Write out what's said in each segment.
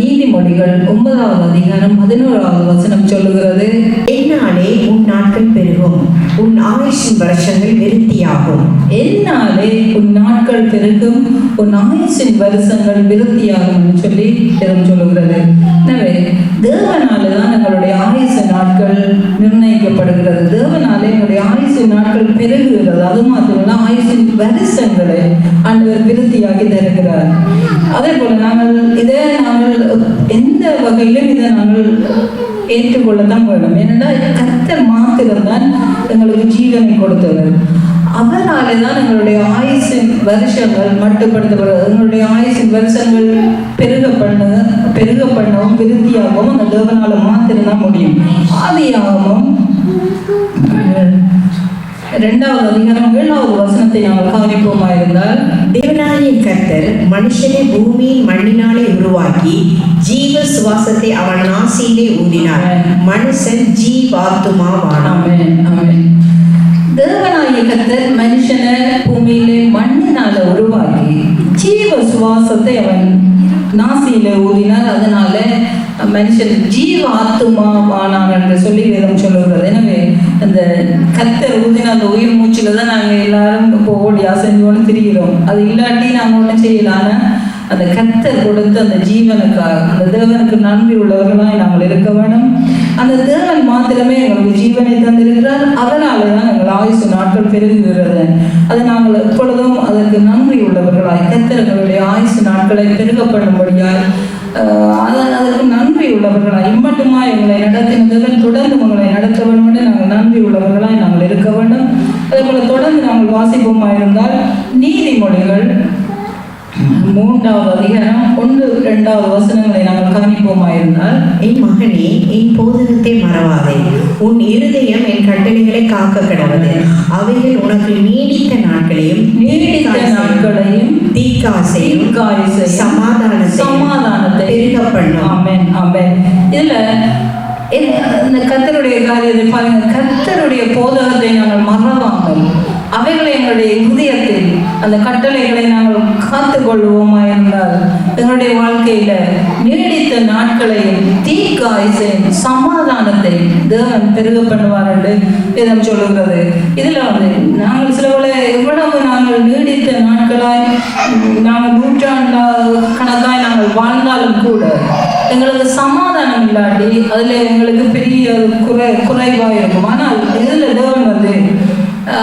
நீதிமொழிகள் ஒன்பதாவது அதிகாரம் பதினோராவது வசனம் சொல்லுகிறது. என்னாலே உன் நாட்கள் பெருகும் உன் ஆயுஷின் வருஷங்கள் விருத்தியாகும். என்னாலே உன் நாட்கள் பெருகும் உன் ஆயுசின் வருஷங்கள் விருத்தியாகும் சொல்லி இடம் சொல்லுகிறது. எனவே தேவனாலே தான் எங்களுடைய ஆயுசு நாட்கள் நிர்ணயிக்கப்படுகிறது. தேவனாலே எங்களுடைய ஆயுசு நாட்கள் பெருகுகிறது. அது மாத்திரமல்ல ஆயுசின் வருஷங்களை ஆண்டவர் விருத்தியாக்கி தருகிறார். அதே போல நாங்கள் இதை நாங்கள் எந்த வகையிலும் இதை நாங்கள் ஏற்றுக்கொள்ளத்தான் வேணும் ஏனென்றால் மாத்திரம் தான் எங்களுக்கு ஜீவனை கொடுத்தவர். அவராலே தான் எங்களுடைய ஆயுசின் வருஷங்கள் மட்டுப்படுத்தப்படுது எங்களுடைய ஆயுசின் வருஷங்கள் பெருக பண்ண பெருக பண்ணவும் விருத்தியாகவும் அந்த தேவனால மாத்திரம்தான் முடியும். ஆதியாகவும் இரண்டாவது அதிகாரம் ஏழாவது வசனத்தை நாங்கள் கவனிப்போமா இருந்தால் தேவனாகிய கர்த்தர் மனுஷனை பூமியின் மண்ணினாலே உருவாக்கி ஜீவ சுவாசத்தை அவன் நாசியிலே ஊதினார் மனுஷன் ஆமென் தேவனாகிய கர்த்தர் மனுஷனை பூமியிலே மண்ணினால உருவாக்கி ஜீவ சுவாசத்தை அவன் நாசியில ஊதினார் அதனால மனுஷன் ஜீவ ஆத்துமாவானான் என்று சொல்லி வேதம் சொல்லுகிறது. எனவே அந்த கத்தர் ஊதின அந்த உயிர் மூச்சில தான் நாங்கள் எல்லாரும் இப்போ ஓடி அசைஞ்சோன்னு அது இல்லாட்டி நாங்கள் ஒன்றும் செய்யலாம் அந்த கத்தர் கொடுத்த அந்த ஜீவனுக்காக அந்த தேவனுக்கு நன்றி உள்ளவர்களாய் நாங்கள் இருக்க வேணும் அந்த தேவன் மாத்திரமே எங்களுக்கு ஜீவனை தந்திருக்கிறார். அதனால தான் எங்கள் ஆயுசு நாட்கள் பெருகுகிறது. அது நாங்கள் எப்பொழுதும் அதற்கு நன்றி உள்ளவர்களாய் கத்தர் எங்களுடைய ஆயுசு நாட்களை பெருகப்படும்படியாய் அதற்கு நன்றி உள்ளவர்களாய் இம்மட்டுமா எங்களை நடத்தினதுடன் தொடர்ந்து உங்களை நடத்த வேண்டும் என்று நாங்கள் நன்றி உள்ளவர்களாய் நாங்கள் இருக்க வேண்டும். அதே போல தொடர்ந்து நாங்கள் வாசிப்போமா இருந்தால் நீதிமொழிகள் மூன்றாவது அதிகாரம் ஒன்று இரண்டாவது வசனங்களை நாங்கள் கவனிப்போமா இருந்தால் என் மகனே என் போதகத்தை மறவாதே. உன் இருதயம் என் கட்டளைகளை காக்க கிடவது அவைகள் உனக்கு நீடித்த நாட்களையும் நீடித்த நாட்களையும் தீக்காசையும் தீர்க்காயுசையும் சமாதானத்தையும் சமாதானத்தை பெருக பண்ணும் ஆமென் ஆமென். இதுல இது- இந்த கர்த்தருடைய காரியத்தை பாருங்க. கர்த்தருடைய போதகத்தை நாங்கள் மறவாமல் அவைகளை எங்களுடைய இதயத்தில் அந்த கட்டளைகளை நாங்கள் காத்து கொள்வோமா என்றால் எங்களுடைய வாழ்க்கையில நீடித்த நாட்களையும் தீக்காய்சையும் சமாதானத்தை தேவன் பெருக பண்ணுவார் என்று வேதம் சொல்லுகிறது. இதுல வந்து நாங்கள் சில எவ்வளவு நாங்கள் நீடித்த நாட்களாய் நாங்கள் நூற்றாண்டா கணக்காய் நாங்கள் வாழ்ந்தாலும் கூட எங்களுக்கு சமாதானம் இல்லாட்டி அதுல எங்களுக்கு பெரிய ஒரு குறை குறைவாக இருக்கும் ஆனால் இதுல தேவன் வந்து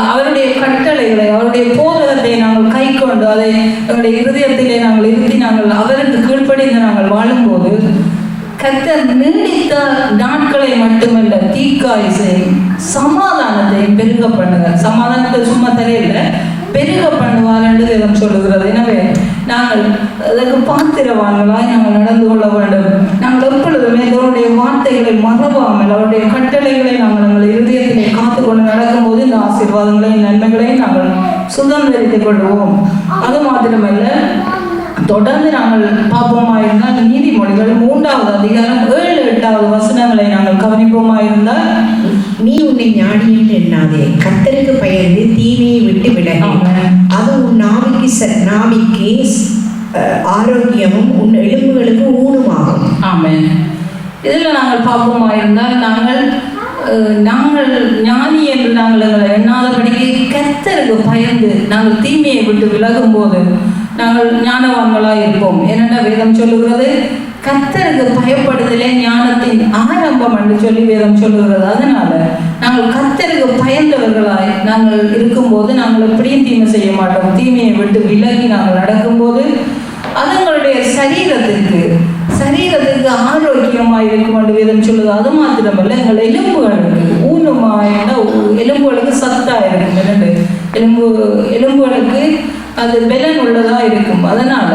அவருடைய கட்டளைகளை அவருடைய போதகத்தை நாங்கள் கை கொண்டு அதை எங்களுடைய இருதயத்திலே நாங்கள் இருத்தி நாங்கள் அவருக்கு கீழ்ப்படிந்து நாங்கள் வாழும்போது கர்த்தர் நீடித்த நாட்களை மட்டுமல்ல தீக்காய்சை சமாதானத்தை பெருக பண்ணுங்க சமாதானத்தை சும்மா தெரியல பெருக பண்ணுவார் என்று சொல்லுகிறது. எனவே நாங்கள் அதற்கு பாத்திரவான்களாய் நாங்கள் நடந்து கொள்ள வேண்டும். நாங்கள் எப்பொழுதுமே அவருடைய வார்த்தைகளை மறவாமல் அவருடைய கட்டளைகளை நாங்கள் எங்கள் இருதயத்திலே காத்துக்கொண்டு நடக்கும்போது இந்த ஆசீர்வாதங்களையும் நன்மைகளையும் நாங்கள் சுதந்திரித்துக் கொள்வோம். அது மாத்திரமல்ல தொடர்ந்து நாங்கள் பார்ப்போமாயிருந்தால் நீதிமொழிகள் மூன்றாவது அதிகாரம் ஏழு எட்டாவது வசனங்களை நாங்கள் கவனிப்போமாயிருந்தால் நீ உன்னை ஞானி எண்ணாதே. கத்தருக்கு பயந்து தீமையை நாவிக்கு ச- ஆரோக்கியமும் உன் எலும்புகளுக்கு ஊனமாகும். ஆமாம் இதில் நாங்கள் பார்ப்போமா இருந்தால் நாங்கள் நாங்கள் ஞானி என்று நாங்கள் எங்களை எண்ணாதபடிக்கு கத்தருக்கு பயந்து நாங்கள் தீமையை விட்டு விலகும் போது நாங்கள் ஞானவான்களாக இருப்போம். என்னென்ன வேதம் சொல்லுகிறது? கத்தருக்கு பயப்படுதலே ஞானத்தின் ஆரம்பம் என்று சொல்லி வேதம் சொல்லுகிறது. அதனால நாங்கள் கத்தருக்கு பயந்தவர்களாய் நாங்கள் இருக்கும்போது நாங்கள் எப்படியும் தீமை செய்ய மாட்டோம். தீமையை விட்டு விலகி நாங்கள் நடக்கும்போது அதுங்களுடைய சரீரத்திற்கு சரீரத்திற்கு ஆரோக்கியமாக இருக்கும் என்று வேதம் சொல்லுது. அது மாத்திரமல்ல எங்கள் எலும்புகளுக்கு ஊனமாயின எலும்புகளுக்கு சத்தா இருக்கும் எலும்பு எலும்புகளுக்கு அது பலன் உள்ளதா இருக்கும். அதனால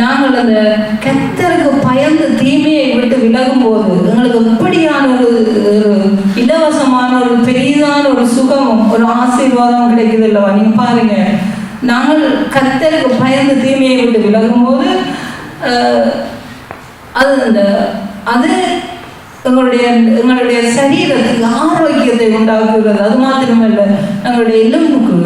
நாங்கள் அந்த கத்தருக்கு பயந்து தீமையை விட்டு விலகும் போது எங்களுக்கு எப்படியான ஒரு இலவசமான ஒரு பெரிதான ஒரு சுகமும் ஒரு ஆசீர்வாதம் கிடைக்குது இல்லவா நீங்க பாருங்க. நாங்கள் கத்தருக்கு பயந்து தீமையை விட்டு விலகும் போது அது அந்த அது எங்களுடைய எங்களுடைய சரீரத்துக்கு ஆரோக்கியத்தை உண்டாக்குகிறது. அது மாத்திரமல்ல எங்களுடைய எலும்புக்கு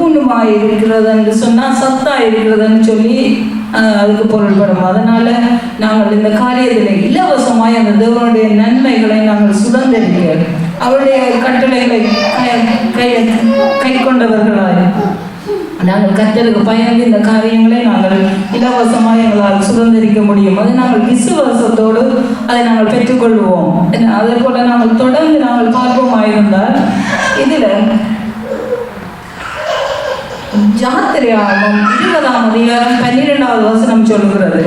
ஊனமாய் இருக்கிறது என்று சொன்னால் சத்தா இருக்கிறதுன்னு சொல்லி அதுக்கு பொருள்படும் அதனால நாங்கள் இந்த காரியத்தில் இலவசமாய் அந்த தேவனுடைய நன்மைகளை நாங்கள் சுதந்திரிக்க அவருடைய கட்டளைகளை கை- கை கொண்டவர்களாய். நாங்கள் கத்தருக்கு பயந்து இந்த காரியங்களை நாங்கள் இலவசமாக எங்களால் சுதந்திரிக்க முடியும். அதை நாங்கள் விசுவாசத்தோடு அதை நாங்கள் பெற்றுக்கொள்வோம். என்ன, அதே போல நாங்கள் தொடர்ந்து நாங்கள் பார்ப்போமாயிருந்தால் இதில் ஜாத்திரையாகும். இருபதாம் அதிகாரம் பன்னிரெண்டாவது வசனம் சொல்கிறது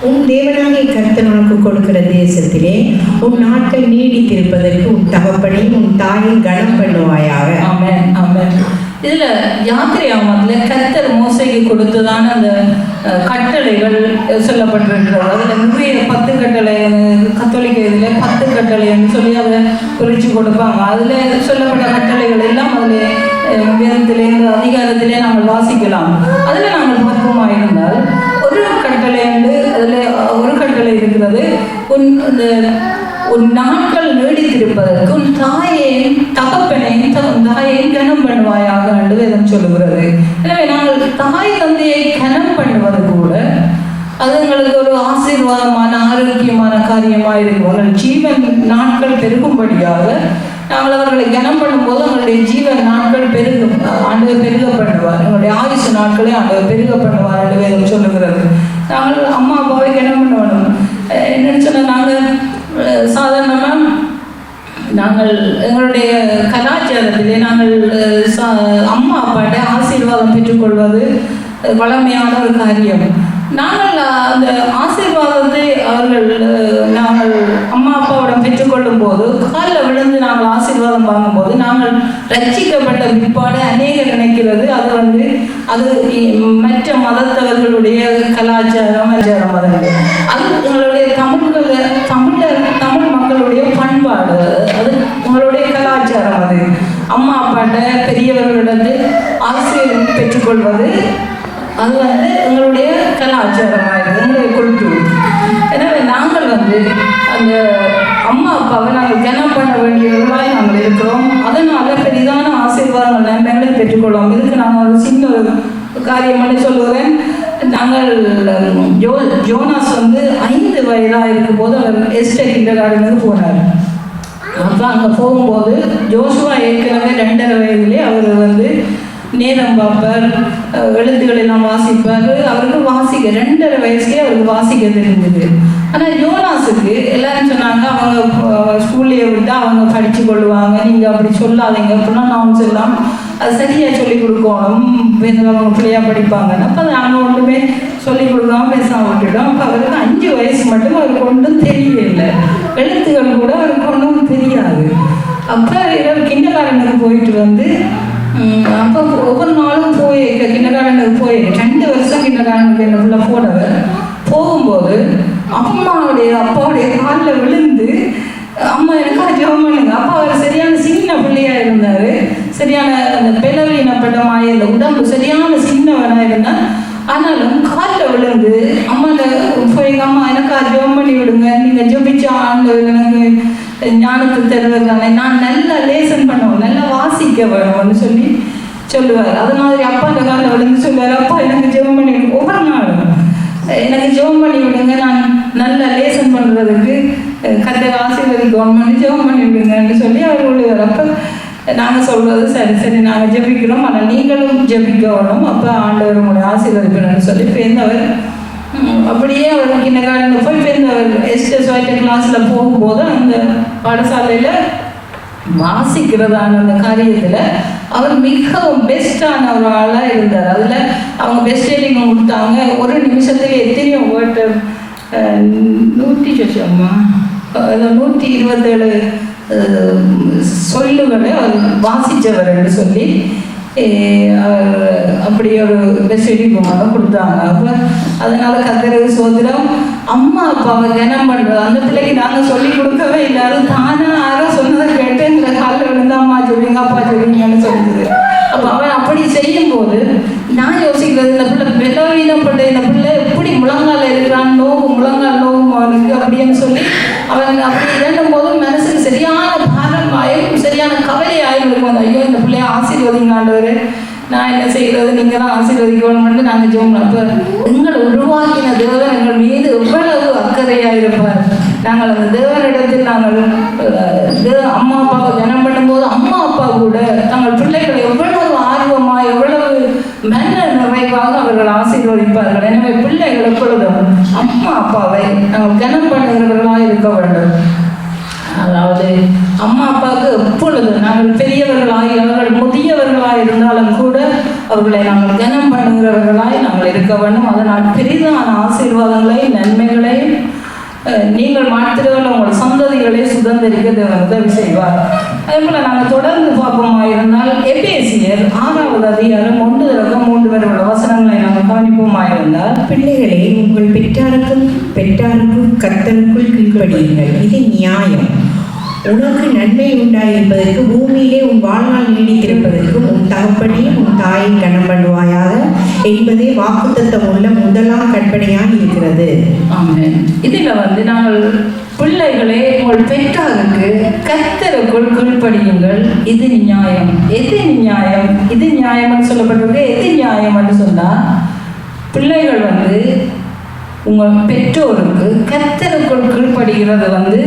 உன் தேவனாகிய கர்த்தர் உனக்கு கொடுக்கிற தேசத்திலே உன் நாட்கள் நீடித்திருப்பதற்கு உன் தகப்பனையும் உன் தாயும் கனம் பண்ணுவாயாக ஆமென் ஆமென். இதுல யாத்திரையாமத்துல கத்தர் மோசைக்கு கொடுத்ததான அந்த கட்டளைகள் சொல்லப்பட்டிருக்கிறது அதுல நிறைய பத்து கட்டளை கத்தோலிக்க இதுல பத்து கட்டளைன்னு சொல்லி அதை குறிச்சு கொடுப்பாங்க. அதுல சொல்லப்பட்ட கட்டளைகள் எல்லாம் அதுல அஹ், வேதத்திலே அதிகாரத்திலே நாங்கள் வாசிக்கலாம். அதுல நாங்கள் பார்ப்போமா இருந்தால் ஒரு கட்டளை வந்து அதுல ஒரு கட்டளை இருக்கிறது. உன் இந்த உன் நாட்கள் நீடித்திருப்பதற்கு உன் தாயையும் தகப்பனையும் த- உன் தாயையும் கனம் பண்ணுவாயாக என்று வேதம் சொல்லுகிறது. எனவே நாங்கள் தாய் தந்தையை கனம் பண்ணுவது கூட அது எங்களுக்கு ஒரு ஆசீர்வாதமான ஆரோக்கியமான காரியமாக இருக்கும் அவர்கள் ஜீவன் நாட்கள் பெருகும்படியாக நாங்கள் அவர்களை கனம் பண்ணும்போது அவங்களுடைய ஜீவன் நாட்கள் பெருகும். ஆண்டவர் பெருக பண்ணுவார் எங்களுடைய ஆயுசு நாட்களே ஆண்டவர் பெருக பண்ணுவார் என்று வேதம் சொல்லுகிறது. நாங்கள் அம்மா அப்பாவை கனம் பண்ணுவோம் அஹ் என்னன்னு சொன்னால் நாங்கள் சாதாரணமாக நாங்கள் எங்களுடைய கலாச்சாரத்திலே நாங்கள் சா- அம்மா அப்பாட்ட ஆசீர்வாதம் பெற்றுக்கொள்வது வளமையான வழமையான ஒரு காரியம். நாங்கள் அந்த ஆசீர்வாதத்தை அவர்கள் நாங்கள் அம்மா அப்பாவிடம் பெற்றுக்கொள்ளும் போது காலில் விழுந்து நாங்கள் ஆசீர்வாதம் வாங்கும்போது நாங்கள் ரச்சிக்கப்பட்ட பிற்பாடு அநேகம் நினைக்கிறது. அது வந்து அது மற்ற மதத்தவர்களுடைய கலாச்சாரம் ஆச்சாரம் அது எங்களுடைய தமிழ் தமிழர் தமிழ் மக்களுடைய பண்பாடு அது உங்களுடைய கலாச்சாரம் அது அம்மா அப்பாட்ட பெரியவர்களிடத்து ஆசிரியர் பெற்றுக்கொள்வது. அது வந்து எங்களுடைய கலாச்சாரமாக இருக்குது எங்களுடைய கொள்கை எனவே நாங்கள் வந்து அந்த அம்மா அப்பாவை நாங்கள் கனம் பண்ண வேண்டியவர்களாய் நாங்கள் இருக்கிறோம். அதனால பெரிதான ஆசீர்வாதங்கள் நன்மைகளை பெற்றுக்கொள்வோம். இதுக்கு நாங்கள் ஒரு சின்ன ஒரு காரியம் சொல்லுவேன் நாங்கள் ஜோ ஜோனாஸ் வந்து ஐந்து வயதாக இருக்கும்போது அவர் எஸ்டேட் கிண்டர் கார்டனுக்கு போனார். அப்போ அங்கே போகும்போது ஜோசுவா ஏற்கனவே ரெண்டரை வயதுலேயே அவர் வந்து நேரம் பார்ப்பார். எழுத்துக்கள் எல்லாம் வாசிப்பார். அவருக்கு வாசிக்க ரெண்டரை வயசுலேயே அவருக்கு வாசிக்க தெரிஞ்சது. ஆனால் யோனாஸுக்கு எல்லாரும் சொன்னாங்க அவங்க ஸ்கூல்லையே விட்டு அவங்க படித்து கொள்ளுவாங்க. நீங்கள் அப்படி சொல்லாதீங்க. அப்படின்னா நான் சொல்லலாம் அது சரியாக சொல்லி கொடுக்கணும் வேறு அவங்க பிள்ளையாக படிப்பாங்கன்னு அப்போ நாங்கள் ஒன்றுமே சொல்லி கொடுக்காம பேசாம விட்டுட்டோம். அப்போ அவருக்கு அஞ்சு வயசு மட்டும் அவருக்கு ஒன்றும் தெரியல எழுத்துக்கள் கூட அவருக்கு ஒன்றும் தெரியாது. அப்போ இவர் கிண்டகாரனுக்கு போயிட்டு வந்து அப்போ ஒவ்வொரு நாளும் போய் கிண்டகாரனுக்கு போய் ரெண்டு வருஷம் கிண்டகாரனுக்கு என்ன ஃபுல்லாக போனவர் போகும்போது அம்மாவுடைய அப்பாவுடைய காலில் விழுந்து அம்மா எனக்கா ஜெபம் பண்ணுங்க அப்பா அவர் சரியான சின்ன பிள்ளையா இருந்தாரு சரியான அந்த பிளவீனப்பட்டமாய் இந்த உடம்பு சரியான சின்னவனா இருந்தார் ஆனாலும் காலில் விழுந்து அம்மாட்ட போய் அம்மா எனக்கா ஜெபம் பண்ணி விடுங்க நீங்க ஜெபிச்சா ஆண்டவர் எனக்கு ஞானத்தை தருவதானே நான் நல்லா லேசன் வாசிக்க வேணும்னு சொல்லி சொல்லுவார். அது மாதிரி அப்பா இந்த காலில் விழுந்து சொல்லுவார் அப்பா எனக்கு ஜெபம் பண்ணி விடு." ஒவ்வொரு நாளும். எனக்கு ஜெபம் பண்ணி விடுங்க நான் நல்லா லேசன் பண்ணுறதுக்கு கத்தர் ஆசீர்வதிக்கணும் கவர்மெண்ட் ஜெபம் பண்ணி விடுங்கன்னு சொல்லி அவர் விடுவார் அப்போ நாங்கள் சொல்கிறது சரி சரி நாங்கள் ஜெபிக்கிறோம். ஆனால் நீங்களும் ஜெபிக்கணும். அப்போ ஆண்டவர் உங்களை ஆசீர்வதிக்கணும்னு சொல்லி பேர்ந்தவர் அப்படியே அவர் கிண்ணக்காரங்க போய் பேர்ந்தவர் எஸ்டஸ் ஒயிட் கிளாஸில் போகும்போது அந்த பாடசாலையில் வாசிக்கிறதான அந்த காரியத்தில் அவர் மிகவும் பெஸ்டான ஒரு இருந்தார். அதில் அவங்க பெஸ்ட் ட்ரைனிங் கொடுத்தாங்க. ஒரு நிமிஷத்துல எத்தனையோ வேர்ட்டு நூற்றி சொச்சம்மா அதில் நூற்றி இருபத்தேழு சொல்லுகளை அவர் என்று சொல்லி அப்படி ஒரு பெஸ்ட் ட்ரைனிங் கொடுத்தாங்க. அப்போ அதனால கத்தரவு சோதரம் அம்மா அப்பாவை தினம் பண்ணுறது அந்த பிள்ளைக்கு நாங்கள் சொல்லி கொடுக்கவே இல்லை. அது தானா யாரோ சொன்னதை கேட்டு இந்த காலில் விழுந்து அம்மா சொல்லுங்க அப்பா சொல்லுங்கன்னு சொல்லுது அப்போ அவன் அப்படி செய்யும்போது நான் யோசிக்க என்ன செய்கிறது நீங்கள் தான் ஆசீர்வதிக்கணும்னு நாங்கள் ஜோம் அப்போ எங்களை உருவாக்கின தேவன் எங்கள் மீது எவ்வளவு அக்கறையாக இருப்பார். நாங்கள் அந்த தேவனிடத்தில் நாங்கள் அம்மா அப்பாவை தினம் பண்ணும்போது அம்மா அப்பா கூட தங்கள் பிள்ளைகளை எவ்வளவு ஆர்வமா எவ்வளவு மன நிறைவாக அவர்கள் ஆசீர்வதிப்பார்கள். எனவே பிள்ளைகள் எப்பொழுதும் அம்மா அப்பாவை நாங்கள் கனம் பண்ணுகிறவர்களாக இருக்க வேண்டும். அதாவது அம்மா அப்பாவுக்கு எப்பொழுது? நாங்கள் பெரியவர்களாய் அவர்கள் முதியவர்களாய் இருந்தாலும் கூட அவர்களை நாங்கள் கனம் பண்ணுகிறவர்களாய் நாங்கள் இருக்க வேண்டும். அதனால் பெரிதான ஆசீர்வாதங்களையும் நன்மைகளையும் நீங்கள் மாத்திரவல்ல உங்கள் சந்ததிகளை சுதந்திரிக்க உதவி செய்வார். அதே போல நாங்கள் தொடர்ந்து பார்ப்போமா இருந்தால் எபேசியர் ஆறாவது அதிகாரம் ஒன்று தொடக்கம் மூன்று வரை உள்ள வசனங்களை நாங்கள் கவனிப்போமா இருந்தால் பிள்ளைகளே உங்கள் பெற்றாருக்கும் பெற்றாருக்கும் கர்த்தருக்குள் கீழ்படியுங்கள் இது நியாயம். உனக்கு நன்மை உண்டாயிருப்பதற்கு பூமியிலே உன் வாழ்நாள் நீடித்திருப்பதற்கும் உன் தகப்பனையும் உன் தாயை கணம் பண்ணுவாயாக என்பதே வாக்குத்தத்தம் உள்ள முதலாம் கற்பனையாக இருக்கிறது. ஆமாம் இதில் வந்து நாங்கள் பிள்ளைகளே உங்கள் பெற்றாருக்கு கத்தருக்குள் கீழ்ப்படியுங்கள் இது நியாயம். எது நியாயம்? இது நியாயம்னு சொல்லப்பட்டிருக்கு. எது நியாயம்னு சொன்னா பிள்ளைகள் வந்து உங்கள் பெற்றோருக்கு கத்தருக்குள் கீழ்ப்படுகிறது வந்து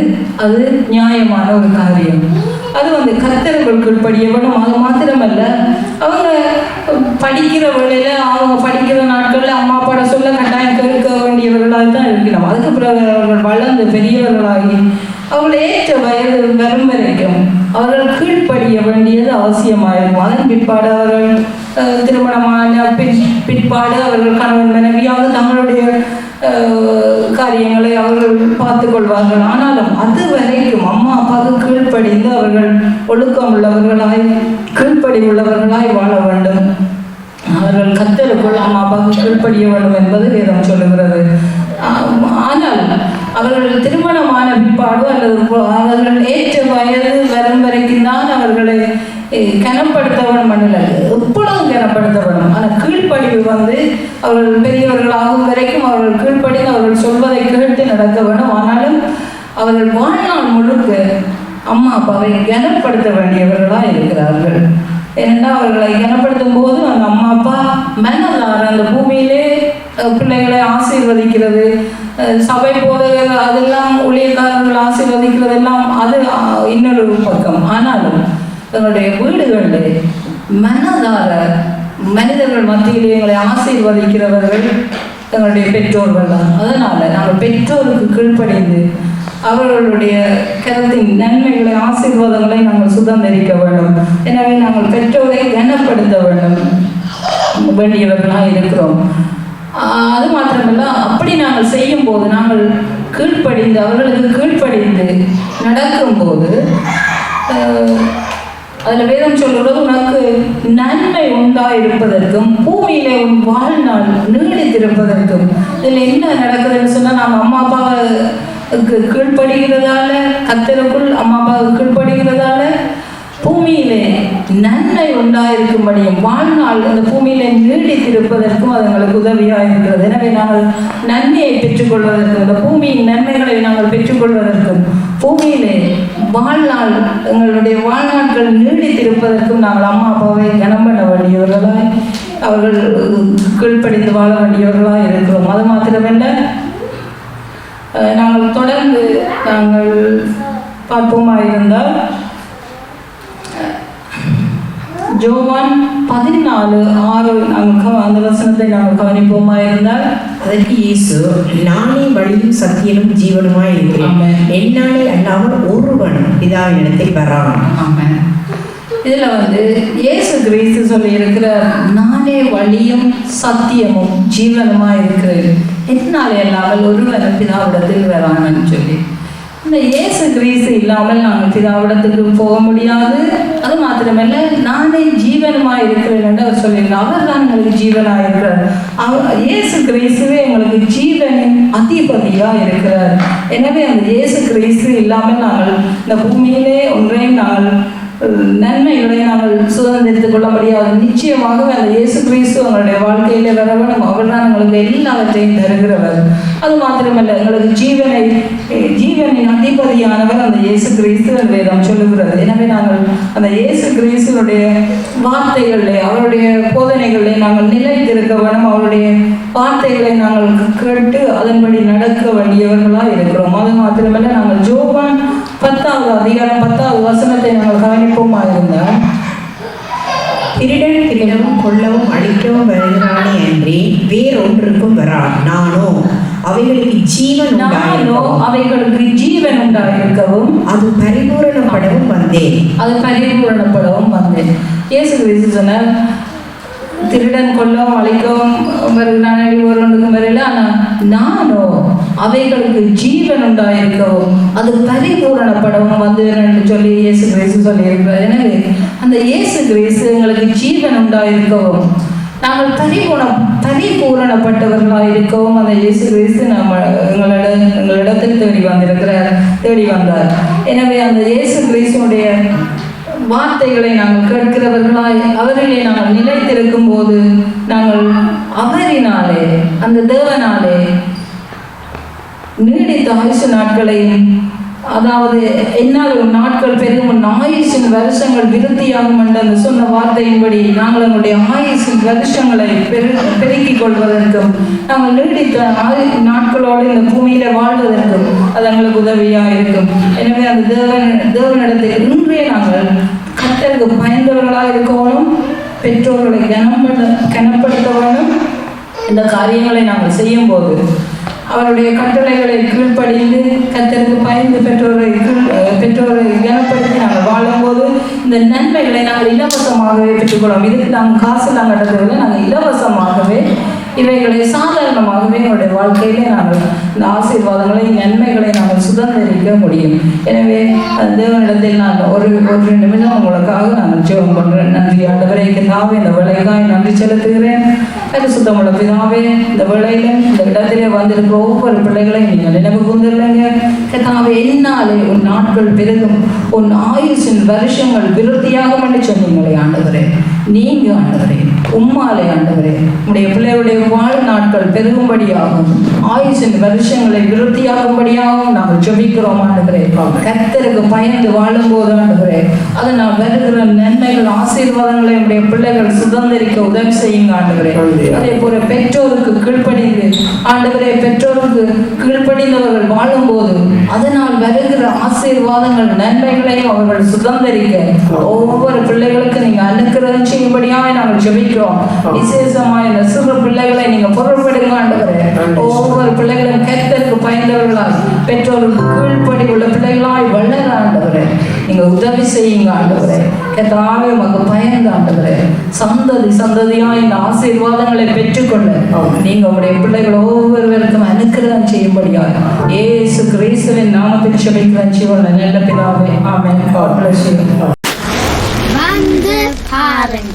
அது நியாயமான ஒரு காரியம். அது வந்து கத்தருக்குள் கீழ்ப்படிய அது மாத்திரமல்ல அவங்க படிக்கிற வேளையில அவங்க படிக்கிற நாட்களில் அம்மா அப்பாட சொல்ல கட்டாயம் கேட்க வேண்டியவர்களாக தான் இருக்கிறோம். அதுக்கு பிறகு அவர்கள் வளர்ந்து பெரியவர்களாகி அவர்கள் ஏற்ற வயது வரும் வரைக்கும் அவர்கள் கீழ்ப்படிய வேண்டியது அவசியமாயிருக்கும் அதன் பிற்பாடு அவர்கள் திருமணமான பின் பிற்பாடு அவர்கள் கணவன் மனைவியாவது தங்களுடைய காரியங்களை அவர்கள் பார்த்து கொள்வார்கள் ஆனாலும் அது வரைக்கும் அம்மா அப்பாவுக்கு கீழ்ப்படிந்து அவர்கள் ஒழுக்கம் உள்ளவர்களாய் கீழ்ப்படி உள்ளவர்களாய் வாழ வேண்டும். அவர்கள் கத்தருக்குள் அம்மா அப்பாவுக்கு கீழ்ப்படிய வேண்டும் என்பது வேதம் சொல்லுகிறது. ஆனால் அவர்கள் திருமணமான பிற்பாடு அல்லது அவர்கள் ஏற்ற வயது வரும் வரைக்கும் தான் அவர்களை கனப்படுத்தவன் மண்ணில் வேணும் ஆனால் கீழ்ப்படிவு வந்து அவர்கள் பெரியவர்களாகும் வரைக்கும் அவர்கள் கீழ்ப்படிந்து அவர்கள் சொல்வதை கேட்டு நடக்க வேண்டும். ஆனாலும் அவர்கள் வாழ்நாள் முழுக்க அம்மா அப்பாவை கனப்படுத்த வேண்டியவர்களாக இருக்கிறார்கள். ஏனென்றால் அவர்களை கனப்படுத்தும் போது அந்த அம்மா அப்பா மனதார அந்த பூமியிலே பிள்ளைகளை ஆசீர்வதிக்கிறது. சபை போதகர் அதெல்லாம் ஊழியக்காரர்கள் ஆசீர்வதிக்கிறது எல்லாம் அது இன்னொரு பக்கம். ஆனாலும் தன்னுடைய வீடுகளில் மனதார மனிதர்கள் மத்தியிலே எங்களை ஆசீர்வதிக்கிறவர்கள் எங்களுடைய பெற்றோர்கள் தான். அதனால நாங்கள் பெற்றோருக்கு கீழ்ப்படைந்து அவர்களுடைய கருத்தின் நன்மைகளை ஆசீர்வாதங்களை நாங்கள் சுதந்திரிக்க வேண்டும். எனவே நாங்கள் பெற்றோரை கனப்படுத்த வேண்டும். வேண்டியவர்களாக இருக்கிறோம். அது மாத்திரமல்ல அப்படி நாங்கள் செய்யும் போது நாங்கள் கீழ்ப்படிந்து அவர்களுக்கு கீழ்ப்படிந்து நடக்கும்போது போது அதுல வேதம் சொல்லுறது உனக்கு நன்மை உண்டாயிருப்பதற்கும் பூமியில உன் வாழ்நாள் நீடித்திருப்பதற்கும் இதுல என்ன நடக்குதுன்னு சொன்னா நம்ம அம்மா அப்பாவுக்கு கீழ்ப்படுகிறதால கத்தருக்குள் அம்மா அப்பா கீழ்ப்படுகிறதால பூமியிலே நன்மை உண்டாயிருக்கும்படியும் வாழ்நாள் இந்த பூமியிலே நீடித்திருப்பதற்கும் அது எங்களுக்கு உதவியாக இருக்கிறது. எனவே நாங்கள் நன்மையை பெற்றுக்கொள்வதற்கும் இந்த பூமியின் நன்மைகளை நாங்கள் பெற்றுக்கொள்வதற்கும் பூமியிலே வாழ்நாள் எங்களுடைய வாழ்நாட்கள் நீடித்திருப்பதற்கும் நாங்கள் அம்மா அப்பாவை கனம் பண்ண வேண்டியவர்களாய் அவர்கள் கீழ்ப்படிந்து வாழ வேண்டியவர்களாய் இருக்கிறோம். அது மாத்திரமல்ல நாங்கள் தொடர்ந்து நாங்கள் பார்ப்போமா இருந்தால் ஜோவான் பதினாலு ஆறு நாங்கள் அந்த வசனத்தை நாங்கள் கவனிப்போமா இருந்தால் அதற்கு இயேசு நானே வழியும் சத்தியனும் ஜீவனுமாய் இருக்கிறேன். என்னாலே அல்லாமல் ஒருவனும் பிதாவினிடத்தை வரான். ஆமென். இதில் வந்து இயேசு கிறிஸ்து சொல்லி இருக்கிற நானே வழியும் சத்தியமும் ஜீவனுமா இருக்கிறேன். என்னாலே இல்லாமல் ஒருவன் பிதாவிடத்தில் வரான்னு சொல்லி. இந்த இயேசு கிரீசு இல்லாமல் நாங்கள் பிதாவிடத்துக்கு போக முடியாது. அது மாத்திரமல்ல நானே ஜீவனமாக இருக்கிறேன் என்று அவர் சொல்லியிருக்கார் அவர் தான் எங்களுக்கு ஜீவனாக இருக்கிறார். அவர் இயேசு கிரீசுவே எங்களுக்கு ஜீவனின் அதிபதியாக இருக்கிறார். எனவே அந்த இயேசு கிரீசு இல்லாமல் நாங்கள் இந்த பூமியிலே ஒன்றையும் நாங்கள் நன்மைகளை நாங்கள் சுதந்திரித்துக் கொள்ள முடியாது நிச்சயமாக அந்த இயேசு கிறிஸ்து எங்களுடைய வாழ்க்கையில வர அவர் தான் எங்களுக்கு எல்லாவற்றையும் தருகிறவர். அது மாத்திரமல்ல எங்களுக்கு ஜீவனை ஜீவனை ஜீவனின் அதிபதியானவர் அந்த இயேசு கிறிஸ்து வேதம் சொல்லுகிறது. எனவே நாங்கள் அந்த இயேசு கிறிஸ்துவனுடைய வார்த்தைகளிலே அவருடைய போதனைகளிலே நாங்கள் நிலைத்திருக்க வேணும் அவருடைய வார்த்தைகளை நாங்கள் கேட்டு அதன்படி நடக்க வேண்டியவர்களாக இருக்கிறோம். அது மாத்திரமல்ல நாங்கள் ஜோபான் பத்தாவது அதிகாரம் பத்தாவது வசனத்தை நாங்கள் கவனிப்போமா இருந்தால் திருடன் திருடவும் கொல்லவும் அழிக்கவும் வருகிறானே அன்றி வேறொன்றுக்கும் வரான் நானோ அவைகளுக்கு ஜீவன் நானோ அவைகளுக்கு ஜீவன் உண்டாயிருக்கவும் அது பரிபூரணப்படவும் வந்தேன் அது பரிபூரணப்படவும் வந்தேன் இயேசு கிறிஸ்து சொன்னார் திருடன் கொல்லவும் அழிக்கவும் வருகிறான் ஒருவனுக்கும் வரையில ஆனால் நானோ அவைகளுக்கு ஜீவன் உண்டாயிருக்கவும் அது பரிபூரணப்படவும் வந்தேன் சொல்லி இயேசு கிரேசு சொல்லியிருக்கிறார். எனவே அந்த இயேசு கிரேசு எங்களுக்கு ஜீவன் உண்டாயிருக்கவும் நாங்கள் பரிபூர்ணம் பரிபூரணப்பட்டவர்களாக இருக்கவும் அந்த இயேசு கிறிஸ்து நம்ம எங்களிட எங்களிடத்தில் தேடி வந்திருக்கிறார் தேடி வந்தார். எனவே அந்த இயேசு கிறிஸ்துடைய வார்த்தைகளை நாங்கள் கேட்கிறவர்களாய் அவரிலே நாங்கள் நிலைத்திருக்கும் போது நாங்கள் அவரினாலே அந்த தேவனாலே நீடித்த ஆயுசு நாட்களை அதாவது என்னால் நாட்கள் பெருகும் உன் ஆயுசின் வருஷங்கள் விருத்தியாகும் என்று அந்த சொன்ன வார்த்தையின்படி நாங்கள் எங்களுடைய ஆயுசின் வருஷங்களை பெரு பெருக்கிக் கொள்வதற்கும் நாங்கள் நீடித்த ஆயு நாட்களோடு இந்த பூமியில வாழ்வதற்கும் அது எங்களுக்கு உதவியாக இருக்கும். எனவே அந்த தேவன் தேவனிடத்தில் இன்றே நாங்கள் கத்தருக்கு பயந்தவர்களாக இருக்கணும் பெற்றோர்களை கனப்பட கனப்படுத்த வேண்டும் இந்த காரியங்களை நாங்கள் செய்யும் போது அவருடைய கட்டளைகளை கீழ்ப்படிந்து கத்தருக்கு பயந்து பெற்றோரை பெற்றோரை கனப்படுத்தி நாங்கள் வாழும்போது இந்த நன்மைகளை நாங்கள் இலவசமாகவே பெற்றுக்கொள்ளோம் இதுக்கு நாங்கள் காசு நாங்கள் கட்டவில்லை நாங்கள் இலவசமாகவே இவைகளை சாதாரணமாகவே என்னுடைய வாழ்க்கையிலே நாங்கள் இந்த ஆசீர்வாதங்களை நன்மைகளை நாங்கள் சுதந்திரிக்க முடியும். எனவே தேவனிடத்தில் நாங்கள் ஒரு ஒரு நிமிடம் உங்களுக்காக நாங்கள் ஜெபம் பண்றேன். நன்றி ஆண்டவரை தாவே இந்த வேலைக்காய் நன்றி செலுத்துகிறேன். அது சுத்தமுள்ள பிதாவே இந்த வேளையில இந்த இடத்திலே வந்திருக்கிற ஒவ்வொரு பிள்ளைகளையும் நீங்கள் நினைவு கொண்டுள்ளீங்க கத்தாவே என்னாலே உன் நாட்கள் பெருகும். உன் ஆயுசின் வருஷங்கள் விருத்தியாகும் என்று சொன்னீங்களே ஆண்டவரே. நீங்க ஆண்டவரே. உம்மாலே ஆண்டவரே. உடைய பிள்ளையுடைய வாழ்நாட்கள் பெருகும்படியாகவும் ஆயுஷின் வருஷங்களை விருத்தியாகும்படியாகவும் நாங்கள் ஜபிக்கிறோம் ஆண்டவரே கர்த்தருக்கு பயந்து வாழும் வாழும்போது ஆண்டவரே அதனால் வருகிற நன்மைகள் ஆசீர்வாதங்களை உடைய பிள்ளைகள் சுதந்திரிக்க உதவி செய்யுங்க ஆண்டவரே. அதே போல பெற்றோருக்கு கீழ்ப்படிந்து ஆண்டுகிறே பெற்றோருக்கு கீழ்ப்படிந்தவர்கள் வாழும் போது அதனால் வருகிற ஆசீர்வாதங்கள் நன்மைகளையும் அவர்கள் சுதந்திரிக்க ஒவ்வொரு பிள்ளைகளுக்கு நீங்க அனுக்கிறதும் செய்யும்படியாக நாங்கள் ஜபிக்கிறோம். விசேஷமாய் இந்த சிறு பிள்ளைகளை நீங்க பொருள்படுங்க ஆண்டவரே? ஒவ்வொரு பிள்ளைகளும் கர்த்தருக்கு பயந்தவர்களாய் பெற்றோருக்கு கீழ்ப்படி உள்ள பிள்ளைகளாய் வளர ஆண்டவரே. நீங்க உதவி செய்யுங்க ஆண்டவரே. கத்தாவே உமக்கு பயந்த ஆண்டவரே. சந்ததி சந்ததியாய் இந்த ஆசீர்வாதங்களை பெற்றுக்கொள்ள நீங்க உடைய பிள்ளைகள் ஒவ்வொருவருக்கும் அனுக்கிரகம் செய்யும்படியாய் ஏசு கிறிஸ்துவின் நாமத்தில் செபிக்கிறேன் சிவன நல்ல பிதாவே. வந்து பாருங்கள்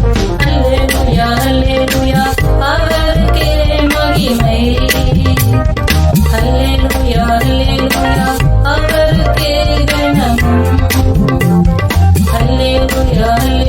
love.